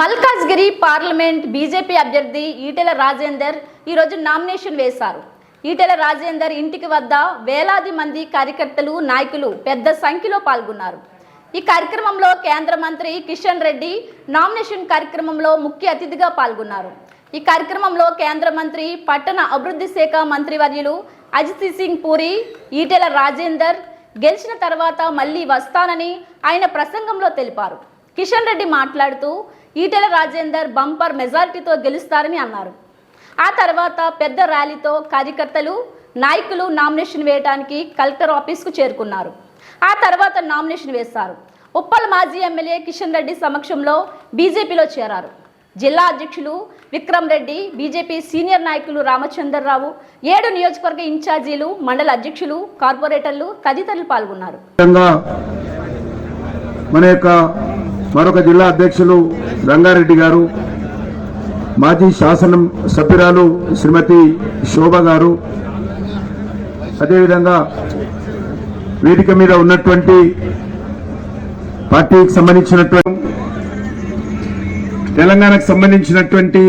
Malkajgiri parliament BJP అభ్యర్థి ఈటెల రాజేందర్ ఈరోజు nomination వేశారు. ఈటెల రాజేందర్ ఇంటికి వద్ద వేలాది మంది కార్యకర్తలు నాయకులు పెద్ద సంఖ్యలో పాల్గొన్నారు. ఈ కార్యక్రమంలో కేంద్ర మంత్రి కిషన్ రెడ్డి నామినేషన్ కార్యక్రమంలో ముఖ్య అతిథిగా పాల్గొన్నారు. ఈ కార్యక్రమంలో కేంద్ర మంత్రి పట్టణ అభివృద్ధి శాఖ మంత్రివర్యులు అజిత్ సింగ్ పూరి ఈటెల రాజేందర్ గెలిచిన తర్వాత మళ్ళీ వస్తానని ఆయన ప్రసంగంలో తెలిపారు. కిషన్ రెడ్డి మాట్లాడుతూ ఈటెల రాజేందర్ బంపర్ మెజారిటీతో గెలుస్తారని అన్నారు. ఆ తర్వాత పెద్ద ర్యాలీతో కార్యకర్తలు నాయకులు నామినేషన్ వేయడానికి కలెక్టర్ ఆఫీస్కు చేరుకున్నారు. ఆ తర్వాత నామినేషన్ వేశారు. ఉప్పల్ మాజీ ఎమ్మెల్యే కిషన్ రెడ్డి సమక్షంలో బీజేపీలో చేరారు. జిల్లా అధ్యక్షులు విక్రమ్ రెడ్డి బీజేపీ సీనియర్ నాయకులు రామచంద్రరావు ఏడు నియోజకవర్గ ఇన్ఛార్జీలు మండల అధ్యక్షులు కార్పొరేటర్లు తదితరులు పాల్గొన్నారు. మన యొక్క మరొక జిల్లా అధ్యక్షులు రంగారెడ్డి గారు మాజీ శాసనం సభ్యురాలు శ్రీమతి శోభ గారు. అదేవిధంగా వేదిక మీద ఉన్నటువంటి పార్టీకి సంబంధించినటువంటి తెలంగాణకు సంబంధించినటువంటి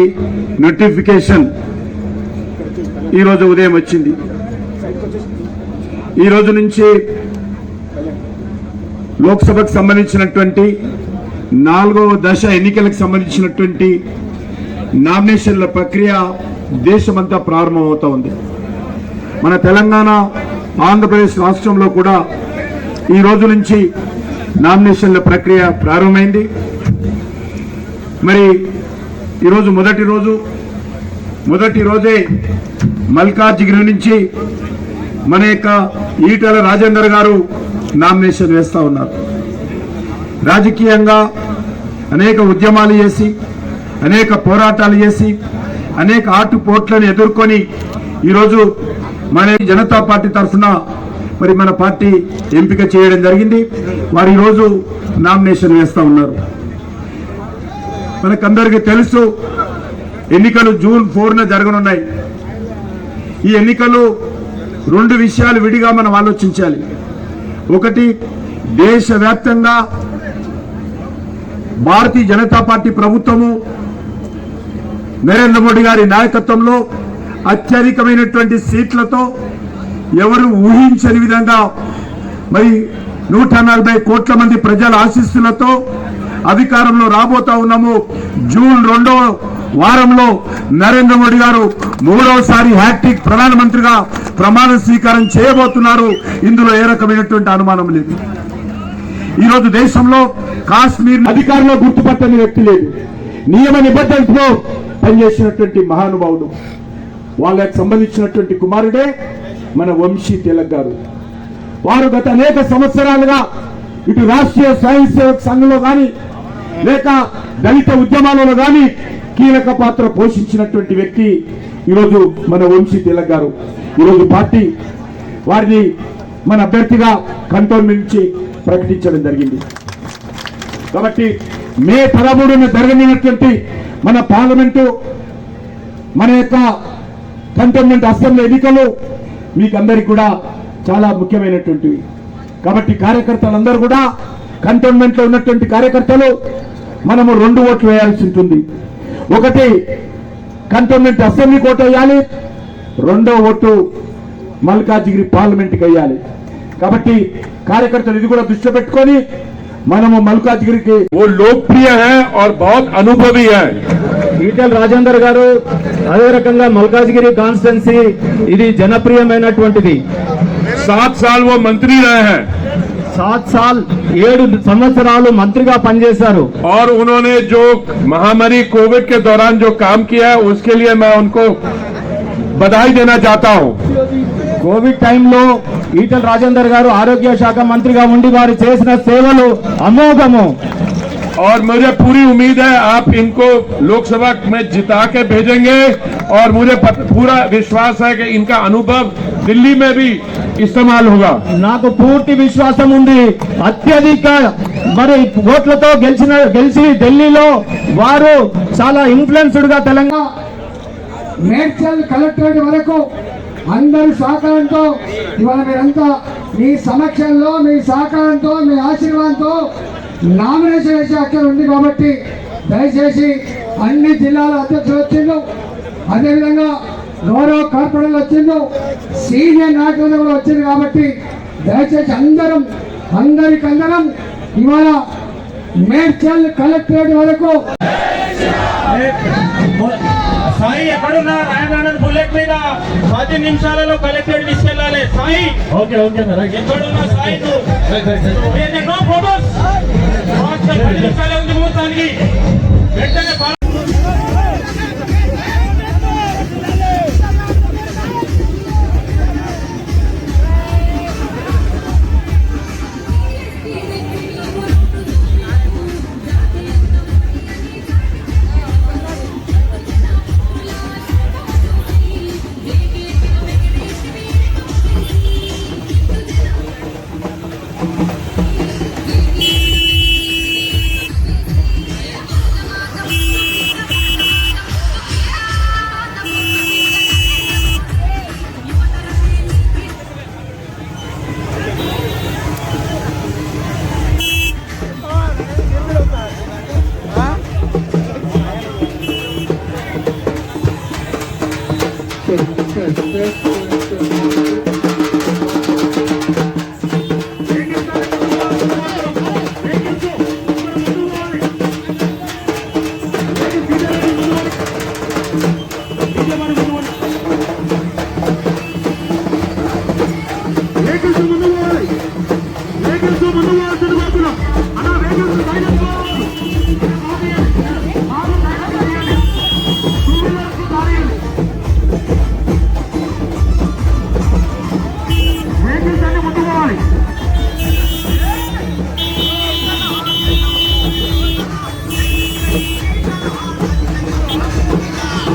నోటిఫికేషన్ ఈరోజు ఉదయం వచ్చింది. ఈ రోజు నుంచి లోక్సభకు సంబంధించినటువంటి నాలుగవ దశ ఎన్నికలకు సంబంధించినటువంటి నామినేషన్ల ప్రక్రియ దేశమంతా ప్రారంభమవుతా ఉంది. మన తెలంగాణ ఆంధ్రప్రదేశ్ రాష్ట్రంలో కూడా ఈ రోజు నుంచి నామినేషన్ల ప్రక్రియ ప్రారంభమైంది. మరి ఈరోజు మొదటి రోజు మొదటి రోజే మల్కాజ్గిరి నుంచి మన యొక్క ఈటల రాజేందర్ గారు నామినేషన్ వేస్తా ఉన్నారు. రాజకీయంగా అనేక ఉద్యమాలు చేసి అనేక పోరాటాలు చేసి అనేక ఆటుపోట్లను ఎదుర్కొని ఈరోజు మన జనతా పార్టీ తరఫున మరి మన పార్టీ ఎంపిక చేయడం జరిగింది. వారు ఈరోజు నామినేషన్ వేస్తూ ఉన్నారు. మనకందరికీ తెలుసు ఎన్నికలు జూన్ ఫోర్న జరగనున్నాయి. ఈ ఎన్నికలు రెండు విషయాలు విడిగా మనం ఆలోచించాలి. ఒకటి దేశవ్యాప్తంగా భారతీయ జనతా పార్టీ ప్రభుత్వము నరేంద్ర మోడీ గారి నాయకత్వంలో అత్యధికమైనటువంటి సీట్లతో ఎవరు ఊహించని విధంగా మరి నూట నలభై కోట్ల మంది ప్రజల ఆశీస్సులతో అధికారంలో రాబోతా ఉన్నాము. జూన్ రెండవ వారంలో నరేంద్ర మోడీ గారు మూడవసారి హ్యాట్రిక్ ప్రధానమంత్రిగా ప్రమాణ స్వీకారం చేయబోతున్నారు. ఇందులో ఏ రకమైనటువంటి అనుమానం లేదు. ఈ రోజు దేశంలో కాశ్మీర్ అధికారంలో గుర్తుపట్టని వ్యక్తి లేదు. నియమ నిబద్ధతతో పనిచేసినటువంటి మహానుభావుడు. వాళ్ళకి సంబంధించినటువంటి కుమారుడే మన వంశీ తిలక్ గారు. వారు గత అనేక సంవత్సరాలుగా ఇటు రాష్ట్రీయ స్వయం సేవక సంఘంలో కానీ లేక దళిత ఉద్యమాలలో కానీ కీలక పాత్ర పోషించినటువంటి వ్యక్తి ఈరోజు మన వంశీ తిలక్ గారు. ఈరోజు పార్టీ వారిని మన అభ్యర్థిగా కంటోన్మెంట్ నుంచి ప్రకటించడం జరిగింది. కాబట్టి మే పదమూడున జరగనున్నటువంటి మన పార్లమెంటు మన యొక్క కంటోన్మెంట్ అసెంబ్లీ ఎన్నికలు మీకు అందరికి కూడా చాలా ముఖ్యమైనటువంటివి కాబట్టి కార్యకర్తలందరూ కూడా కంటోన్మెంట్లో ఉన్నటువంటి కార్యకర్తలు మనము రెండు ఓట్లు వేయాల్సి ఉంటుంది. ఒకటి కంటోన్మెంట్ అసెంబ్లీకి ఓటు వేయాలి రెండో ఓటు మల్కాజిగిరి పార్లమెంట్కి వేయాలి. కాబట్టి కార్యకర్తలు ఇది కూడా దృష్టి పెట్టుకొని మనము మల్కాజిగిరికి वो लोकप्रिय है और बहुत अनुभवी है ఈటెల రాజేందర్ గారు అదే రకంగా మల్కాజ్గిరి కాన్స్టిట్యున్సీ ఇది జనప్రియమైనటువంటిది सात साल वो मंत्री रहे हैं సాత్ సాల్ ఏడు సంవత్సరాలు మంత్రిగా పనిచేశారు और उन्होंने जो महामारी कोविड के दौरान जो काम किया है उसके लिए मैं उनको बधाई देना चाहता हूं కోవిడ్ టైంలో ఈటెల రాజేందర్ గారు ఆరోగ్య శాఖ మంత్రిగా ఉండి వారు చేసిన సేవలు అమోఘము और मुझे पूरी उम्मीद है आप इनको लोकसभा में जिता के भेजेंगे और मुझे पत, पूरा विश्वास है कि इनका अनुभव दिल्ली में भी इस्तेमाल होगा నాకు పూర్తి విశ్వాసం ఉంది అత్యధిక మరి ఓట్లతో గెలిచిన గెలిచి ఢిల్లీలో వారు చాలా ఇన్ఫ్లుయెన్స్డ్ గా తెలంగాణ మేడ్చల్ కలెక్టరేట్ వరకు అందరి సహకారంతో ఇవాళ మీరంతా మీ సమక్షంలో మీ సహకారంతో మీ ఆశీర్వాదంతో నామినేషన్ వేసే అక్కడ ఉంది కాబట్టి దయచేసి అన్ని జిల్లాల అధ్యక్షులు వచ్చిండు అదేవిధంగా గౌరవ కార్పొరేటర్లు వచ్చిండు సీనియర్ నాయకులు కూడా వచ్చింది కాబట్టి దయచేసి అందరం అందరికందరం ఇవాళ మేడ్చల్ కలెక్టరేట్ వరకు సాయి ఎక్కడున్నా? రాయనాడని బుల్లెట్ మీద పది నిమిషాలలో కలెక్టరేట్ తీసుకెళ్ళాలి. సాయి! ఓకే ఓకే ఎక్కడున్నా సాయి ఫోటోస్ పది నిమిషాలే ఉంది ముహూర్తానికి. వెంటనే Perfeito.